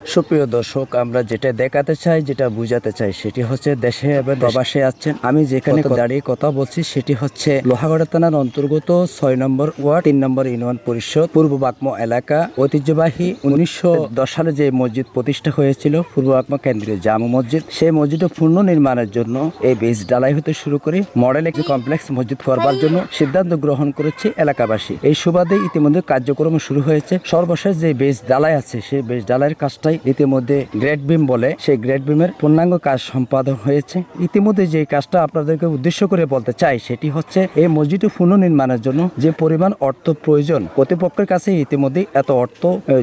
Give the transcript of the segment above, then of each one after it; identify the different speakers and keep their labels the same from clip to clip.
Speaker 1: সুপ্রিয় দর্শক আমরা যেটা দেখাতে চাই যেটা বুঝাতে চাই সেটি হচ্ছে দেশে এবং প্রবাসে আছেন। আমি যেখানে দাঁড়িয়ে কথা বলছি সেটি হচ্ছে লোহাগড়া থানার অন্তর্গত ছয় নম্বর ওয়ার্ড তিন নম্বর ইউনিয়ন পরিষদ পূর্ব বাকম এলাকা। ঐতিহ্যবাহী উনিশশো দশ সালে যে মসজিদ প্রতিষ্ঠা হয়েছিল পূর্ব বাকম কেন্দ্রীয় জামু মসজিদ সেই মসজিদের পূর্ণ নির্মাণের জন্য এই বীজ ডালাই হতে শুরু করে মডেল একটি কমপ্লেক্স মসজিদ করবার জন্য সিদ্ধান্ত গ্রহণ করেছে এলাকাবাসী। এই সুবাদে ইতিমধ্যে কার্যক্রম শুরু হয়েছে। সর্বশেষ যে বেজ ডালাই আছে সেই বেজ ডালাইয়ের কাজটাই ইতিমধ্যে গ্রেট বিম বলে সেই গ্রেট বিমের পূর্ণাঙ্গ কাজ সম্পাদন হয়েছে। ইতিমধ্যে যে কাজটা আপনাদেরকে উদ্দেশ্য করে বলতে চাই, সেটি হচ্ছে এই মসজিদটি পুনর্নির্মাণের জন্য যে পরিমাণ অর্থ প্রয়োজন, কর্তৃপক্ষের কাছে ইতিমধ্যে এত অর্থ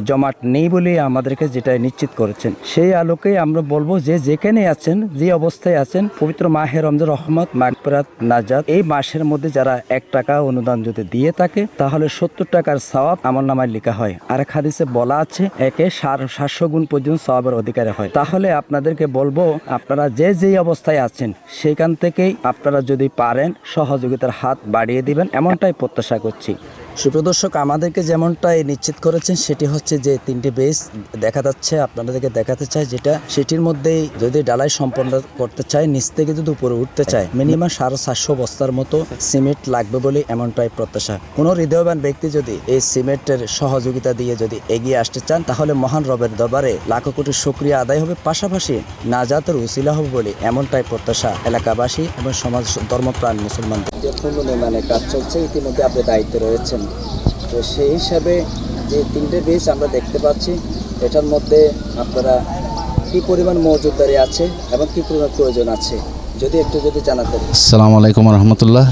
Speaker 1: জমাট নেই বলে আমাদেরকে যেটা নিশ্চিত করেছেন। সেই আলোকে আমরা বলব যে যেখানে আছেন, যে অবস্থায় আছেন, পবিত্র মাহের রমজান রহমত, মাগফিরাত নাজাদ এই মাসের মধ্যে যারা এক টাকা অনুদান যদি দিয়ে থাকে, তাহলে সত্তর টাকার সওয়াব আমার নামায় লেখা হয়। আর হাদিসে বলা আছে, একে সার সাতশো গুণ পর্যন্ত সবাবের অধিকারে হয়। তাহলে আপনাদেরকে বলব, আপনারা যে যেই অবস্থায় আছেন, সেখান থেকেই আপনারা যদি পারেন, সহযোগিতার হাত বাড়িয়ে দিবেন, এমনটাই প্রত্যাশা করছি। সুপ্রদর্শক আমাদেরকে যেমনটাই নিশ্চিত করেছেন, সেটি হচ্ছে যে তিনটি বেস দেখা যাচ্ছে, আপনাদেরকে দেখাতে চাই যেটা, সেটির মধ্যেই যদি ডালাই সম্পন্ন করতে চায় নিচ থেকে যদি উপরে উঠতে চায় মিনিমাম সাড়ে সাতশো বস্তার মতো সিমেন্ট লাগবে বলে এমনটাই প্রত্যাশা। কোনো হৃদয়বান ব্যক্তি যদি এই সিমেন্টের সহযোগিতা দিয়ে যদি এগিয়ে আসতে চান, তাহলে মহান রবের দরবারে লাখো কোটি শুক্রিয়া আদায় হবে, পাশাপাশি নাজাতের উসিলা হবে বলে এমনটাই প্রত্যাশা এলাকাবাসী এবং সমাজ ধর্মপ্রাণ মুসলমানদের। নির্মাণের কাজ চলছে, ইতিমধ্যে আপনি দায়িত্বে রয়েছেন। তো সেই হিসাবে যে তিনটে বীজ আমরা দেখতে পাচ্ছি, এটার মধ্যে আপনারা কি পরিমাণ মজুদারি আছে এবং কি পরিমাণ প্রয়োজন আছে? যদি একটু যদি জানাতেন।
Speaker 2: আসসালামু আলাইকুম রহমতুল্লাহ।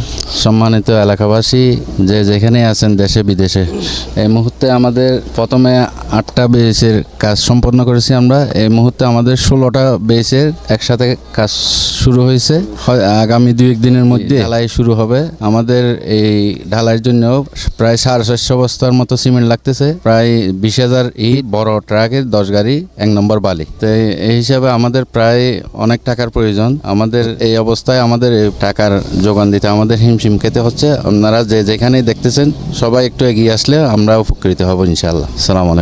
Speaker 2: সম্মানিত এলাকাবাসী, যে যেখানে আছেন দেশে, বিদেশে, এই মুহূর্তে আমাদের প্রথমে আটটা বেসের কাজ সম্পন্ন করেছি আমরা। এই মুহূর্তে আমাদের ষোলোটা বেসের একসাথে কাজ শুরু হয়েছে। হয় আগামী দুই এক দিনের মধ্যে। ঢালাই শুরু হবে। আমাদের এই ঢালাইয়ের জন্য প্রায় সাড়ে চারশো বস্তার মতো সিমেন্ট লাগতেছে। প্রায় বিশ হাজার ইট বড় ট্রাকের দশ গাড়ি এক নম্বর বালি। তো এই- এই হিসাবে আমাদের প্রায় অনেক টাকার প্রয়োজন। আমাদের এই অবস্থায় আমাদের টাকার যোগান দিতে আমাদের হিমশিম খেতে হচ্ছে। আপনারা যে যেখানেই দেখতেছেন সবাই একটু এগিয়ে আসলে আমরা উপকৃত হব ইনশাআল্লাহ। সালাম আলাইকুম।